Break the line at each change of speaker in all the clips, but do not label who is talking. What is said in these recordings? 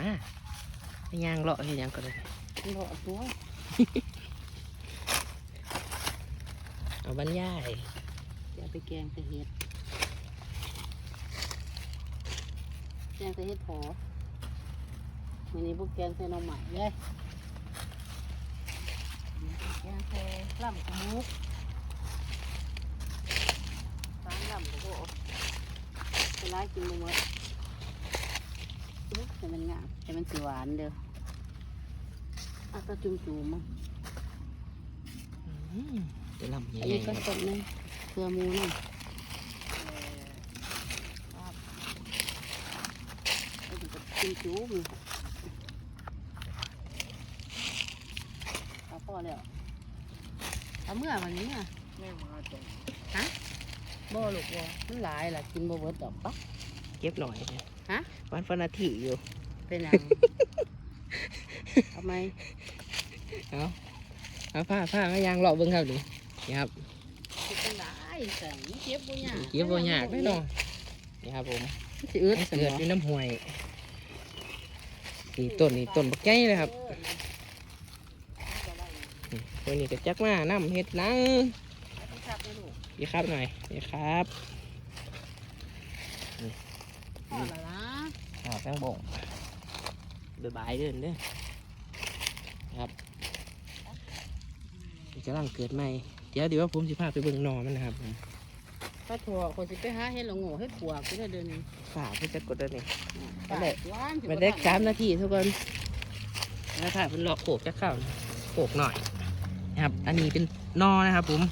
มาไปย่างเลาะเฮ็ดหยังก็ได้
เลาะตัว
เอาบรรยาย
จะเอาไปแกงใส่เห็ดแกงใส่เห็ดพอวันนี้พวกแกงใส่หน่อไม้เลยแกงใส่ลำกับมุกสามลำกับโบเวลากินบ่หมดแต่มันงามแต่มัน สีหวานเด้อเอะก็จุ่มๆมั้ง
อืมเดี๋ยวลำให
อัน
ญ่
นี้
ๆ
ก็
ครับ
ต้มนึงเกลือหมูนึงกินจูมันเอาพอแล้วเอาเมื่อวันนี้อะ
แม่มาตรง
บ่ลูกบ่มันหลายล่ะกินบ่เบิดดอกปะ
เก็บหน่อยนะ
ฮะ
วันฟนาทีอยู่
เป็นหยังทำไม
เอาเอาผ้าผ้ามาย่างเลาะเบิ่งครับนี่นี่ครับ
คิดจังไดสั่งเก็บบ่ยาก
เก็บบ่ยากแน่นอนนี่ครับผม
สิอึด
มัน
สั่
เกิดอยู่น้ำห้วยนี่ต้นนี่ต้นบักใหญ่เลยครับนี่ตัวนี้ก็จักมาน้ำเฮ็ดหนัง
ครับลูก
นี่ครับหน่อยนี่ครับ
พอแล้วนะ
อ่าแป้งบ่ง บ๊ายบายเด้อเด้อครับนี่กำลังเกิดใหม่ เดี๋ยวเดี๋ยวผมสิพาไปเบิ่งหนอมันนะครับผม
ป้าถั่วคนสิไปหาเฮ็ดละโง่เฮ็ดปวกสิได้เดือนนี้
ฝากเพื่อจะกดเด้อนี่
ปากหวานสิบ่
มาได้
ทัน
สามนาทีทุกคนนะครับเป็นหลอกโขกจะเข้าโขกหน่อยนะครับ อันนี้เป็นนอนะครับผม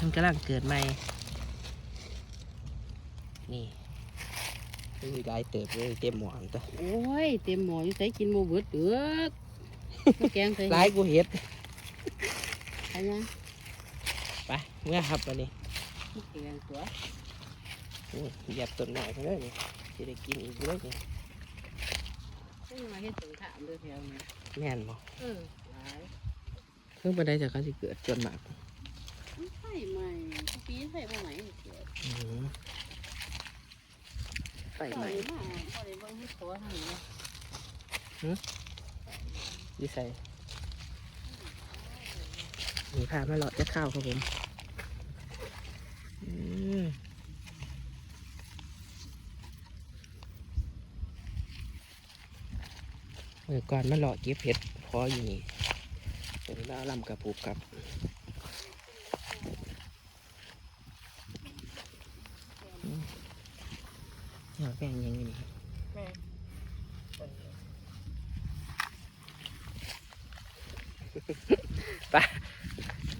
มันกำลังเกิดใหม่นี่ ดูได้เติบเลยเต็มหมอนตัว
โอ้ยเต็มหม้ออยู่ใส่กินบ่เบิดเด้อมาแกงใส่
ร้ายกูเห็ด
อันยัง
ไปเมื่อครับวันนี้
มาแกงตัว
โอ้ยเหยียบต้นหน่อยเลยนี่จะได้กินอีกเลยนี่
เพิ่งมาเฮ็ดสงครามเด้อแถวนี้
แม่นบ่
เออหลาย
เพิ่งไปได้จากเขาสิเกิดจนมาก
มันไผ่ใหม่ทุกปีไผ่บ่ใหม่เกิด
อื้อหือ ไฟ
ไผ่
ใหม่
มาบ่ได้เบิ่งเฮ็ดตัวทางนี้
ดีใส่มีพามาหลอดจะข้าวครับผมเมื่อก่อนมาหลอดเก็บเห็ดพออยู่นี่เป็นล่าลำกระปุกครับอืม เนี่ยแป้งยังไงนี่ครับ
แม่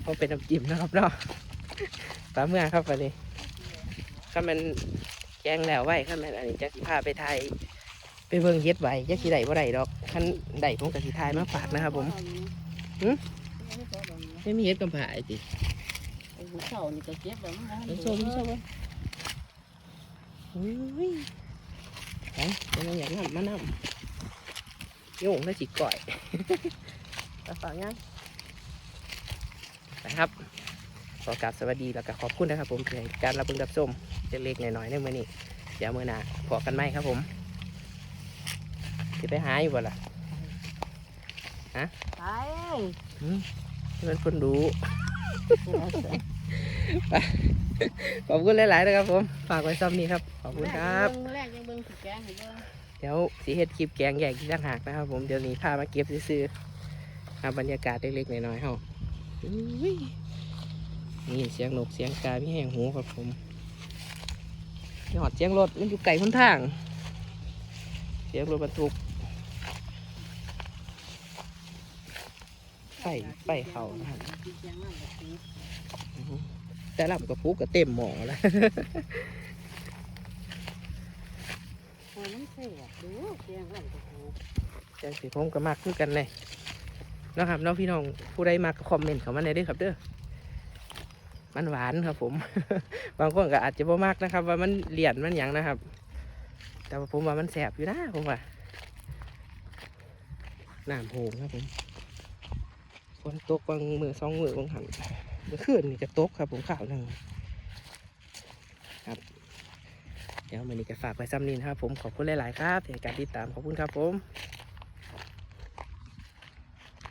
เขาเป็นน้ำจิ้มนะครับเนาะปลาเมื่อครับวันนี้ข้ามันแกงแล้วไว้ข้ามันอันนี้จะสิพาไปไทยไปเบิ่งเฮ็ดไว้จะสิได้บ่ได้ดอกคันได้ผมกับสิทายมาฝากนะครับผมหึไม่มีเฮ็ดกำผาไอ้ติ
ไอ้ผู้เฒ่านี่ก็เก็บแล้วมันบ่
น้ำส้มน้ำส้ม อุ้ยไปเป็นอะไรอย่างนั้นมานำโยงแล้วสิก่อยไปฝากยังนะครับ ขอกราบสวัสดีแล้วก็ขอบคุณนะครับ ผมที่ให้การรับเบิ่งรับชมเล็กๆน้อยๆในมื้อนี้เดี๋ยวมื้อหน้าพอกันไหมครับผมสิไปหาอยู่บ่ล่ะ
ไป
อืมเพื่อนคนดู ขอบคุณหลายๆนะครับ ผมฝากไว้ซ้ำนี้ครับ ขอบคุณครับ
แรกยังเบิ่งสิแกงให้เบิ่ง
เดี๋ยวสีเฮ็ดคลิปแกงแยกที่ต่างหากนะครับ ผมเดี๋ยวนี้พามาเก็บซื้อๆเอาบรรยากาศเล็กๆน้อยๆเฮาอุ้ยนี่เสียงนกเสียงกาพี่แห้งหูครับผมยอดเสียงรถมันอยู่ไกลคนทาง เสียงรถบรรทุกไฟไฟเขานะครับ
สิ แกงน้ำแบบนี้
อือฮึแต่ลำกับฟุกก็เต็มหม้อแล้ว
โอ้ยมันแซ่บดูแกงน้ำกับหู
จังสีผมก็มักคือกันเลยเนาะครับเน้องพี่น้องผู้ใดมักก็คอมเมนต์เข้ามาในอยเด้วยครับเด้อมันหวานครับผม บางคนก็อาจจะบ่มักนะครับ ว่ามันเหลี่ยนมันหยังนะครับ แต่ว่าผมว่ามันแสบอยู่นะผมว่าน้ำโหงครับผมฝนตกบางมือสองมือบางหัน เมื่อคืนนี่จะตกครับผมข่าวหนึ่งครับ เดี๋ยววันนี้ก็ฝากไว้ซ้ำนี้นะครับผมขอบคุณหลาย ๆ ครับในการติดตามขอบคุณครับผม